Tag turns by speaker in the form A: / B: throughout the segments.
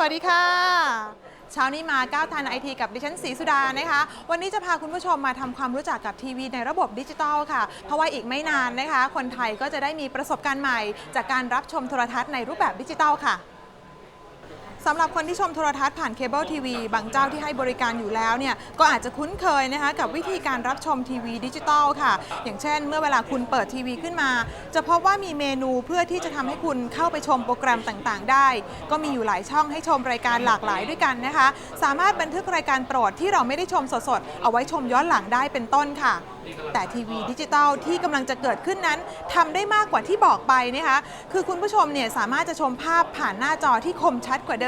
A: สวัสดีค่ะ เช้านี้มาก้าวทันไอทีกับดิฉันศรีสุดานะคะ วันนี้จะพาคุณผู้ชมมาทำความรู้จักกับทีวีในระบบดิจิตอลค่ะ เพราะว่าอีกไม่นานนะคะ คนไทยก็จะได้มีประสบการณ์ใหม่ จากการรับชมโทรทัศน์ในรูปแบบดิจิตอลค่ะ สำหรับคนที่ชมโทรทัศน์ผ่านเคเบิลทีวีบางเจ้าที่ให้บริการอยู่แล้วเนี่ยก็อาจจะคุ้นเคยนะคะกับวิธีการรับชมทีวีดิจิตอลค่ะ อย่างเช่น เมื่อเวลาคุณเปิดทีวีขึ้นมา จะพบว่ามีเมนูเพื่อที่จะทำให้คุณเข้าไปชมโปรแกรมต่างๆ ได้ ก็มีอยู่หลายช่องให้ชมรายการหลากหลายด้วยกันนะคะ สามารถบันทึกรายการโปรดที่เราไม่ได้ชมสดๆเอาไว้ชมย้อนหลังได้เป็นต้นค่ะแต่ทีวีดิจิตอลที่กำลังจะเกิดขึ้นนั้นทำได้มากกว่าที่บอกไปนะคะคือคุณผู้ชมเนี่ยสามารถจะชมภาพผ่านหน้าจอที่คมชัดกว่าเดิม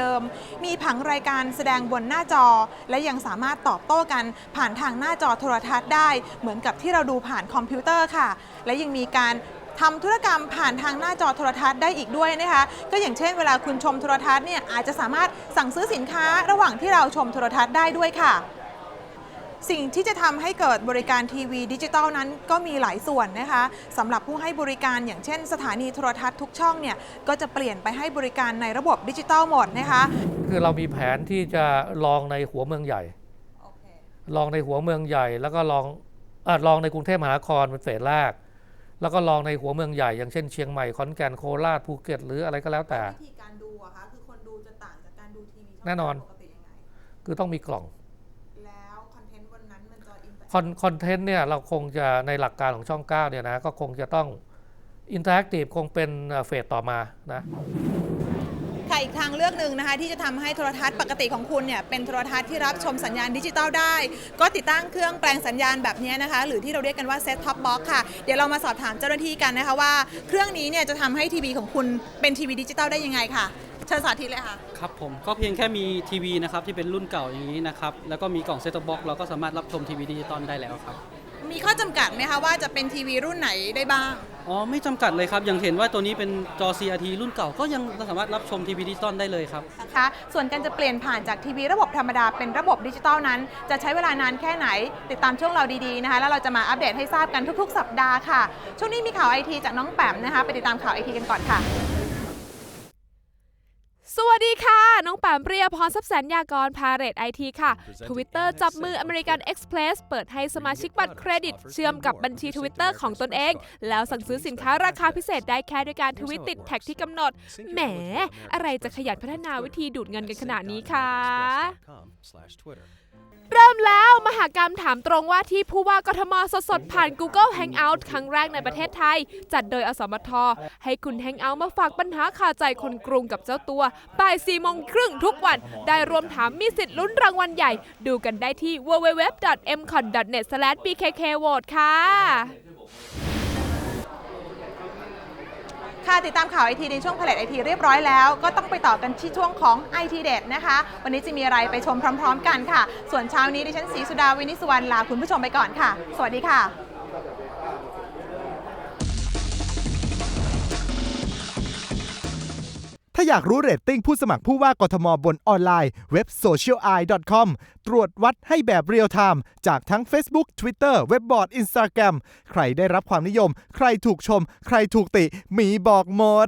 A: มีผังรายการแสดงบนหน้าจอ และยังสามารถตอบโต้กันผ่านทางหน้าจอโทรทัศน์ได้ เหมือนกับที่เราดูผ่านคอมพิวเตอร์ค่ะ และยังมีการทำธุรกรรมผ่านทางหน้าจอโทรทัศน์ได้อีกด้วยนะคะ ก็อย่างเช่นเวลาคุณชมโทรทัศน์เนี่ยอาจจะสามารถสั่งซื้อสินค้าระหว่างที่เราชมโทรทัศน์ได้ด้วยค่ะ สิ่งที่จะทำให้เกิดบริการทีวีดิจิตอลนั้นก็มีหลายส่วนนะคะสำหรับผู้ให้บริการอย่างเช่น สถานีโทรทัศน์ทุกช่องเนี่ยก็จะเปลี่ยนไปให้บริการในระบบดิจิตอลหมดนะคะ
B: คือเรามีแผนที่จะลองในหัวเมืองใหญ่ ลองในหัวเมืองใหญ่ แล้วก็ลองอะลองในกรุงเทพมหานครเป็นเฟสแรก แล้วก็ลองในหัวเมืองใหญ่ อย่างเช่นเชียงใหม่ขอนแก่นโคราชภูเก็ตหรืออะไรก็แล้วแต่
A: วิธีการดูอะคะคือคนดูจะต่างจากการดูทีวี
B: แน่นอน
A: ปกติยังไง
B: คือต้องมีกล่อง
A: คอน
B: คอนเทนต์เนี่ยเราคงจะในหลักการของช่อง9เนี่ยนะก็คงจะต้องอินเทอร์แอคทีฟคงเป็นเฟสต่อมานะ
A: ค่ะอีกทางเลือกหนึ่งนะคะที่จะทำให้โทรทัศน์ปกติของคุณเนี่ยเป็นโทรทัศน์ที่รับชมสัญญาณดิจิตอลได้ ก็ติดตั้งเครื่องแปลงสัญญาณแบบนี้นะคะ หรือที่เราเรียกกันว่าเซ็ตท็อปบ็อกค่ะ เดี๋ยวเรามาสอบถามเจ้าหน้าที่กันนะคะว่า เครื่องนี้เนี่ยจะทำให้ทีวีของคุณเป็นทีวีดิจิตอลได้ยังไงค่ะ ชิญสาธิตเลยค่ะ
C: ครับผมก็เพียงแค่มีทีวีนะครับที่เป็นรุ่นเก่าอย่างนี้นะครับแล้วก็มีกล่องเซ็ตบ็อกเราก็สามารถรับชมทีวีดิจิตอลได้แล้วครับ
A: มีข้อจำกัดไหมคะว่าจะเป็นทีวีรุ่นไหนได้บ้าง
C: อ๋อไม่จำกัดเลยครับอย่างเห็นว่าตัวนี้เป็นจอ CRT รุ่นเก่าก็ยังสามารถรับชมทีวีดิจิตอลได้เลยครับ
A: นะคะส่วนการจะเปลี่ยนผ่านจากทีวีระบบธรรมดาเป็นระบบดิจิตอลนั้น จะใช้เวลานานแค่ไหน ติดตามช่วงเราดีๆนะคะ แล้วเราจะมาอัปเดตให้ทราบกันทุกๆ สัปดาห์ค่ะ ช่วงนี้มีข่าวไอทีจากน้องแปมนะคะ ไปติดตามข่าวไอทีกันก่อนค่ะ
D: ส วัสดีค่ะ น้องปามเปรียพรทรัพย์แสนยากรพาเรตไอทีค่ะ Twitter จับมือ American Express เปิดให้สมาชิกบัตรเครดิต เชื่อมกับบัญชี Twitter ของตนเอง แล้วสั่งซื้อสินค้าราคาพิเศษได้แค่ด้วยการทวิตติดแท็กที่กำหนด แหม อะไรจะขยันพัฒนาวิธีดูดเงินกันขนาดนี้คะเริ่มแล้วมหากรรมถามตรงว่าที่ผู้ว่ากทมสดๆ ผ่าน Google Hangout ครั้งแรกในประเทศไทย จัดโดยอสมท ให้คุณ Hangout มาฝากปัญหาคาใจคนกรุงกับเจ้าตัวบ่าย4โมงครึ่งทุกวัน ได้รวมถามมีสิทธิ์ลุ้นรางวัลใหญ่ ดูกันได้ที่ www.mcon.net/bkkvote ค่ะ
A: ค่ะติดตามข่าวไอทีในช่วงผลิตไอทีเรียบร้อยแล้ว ก็ต้องไปต่อกันที่ช่วงของ IT เด็ดนะคะ วันนี้จะมีอะไรไปชมพร้อม ๆ กันค่ะ ส่วนเช้านี้ดิฉันศรีสุดาวินิสุวรรณลาคุณผู้ชมไปก่อนค่ะ สวัสดีค่ะ
E: อยากรู้เรตติ้งผู้สมัครผู้ว่ากทมบนออนไลน์เว็บ socialeye.com ตรวจวัดให้แบบเรียลไทม์จากทั้ง Facebook Twitter เว็บบอร์ด Instagram ใครได้รับความนิยม ใครถูกชม ใครถูกติ มีบอกหมด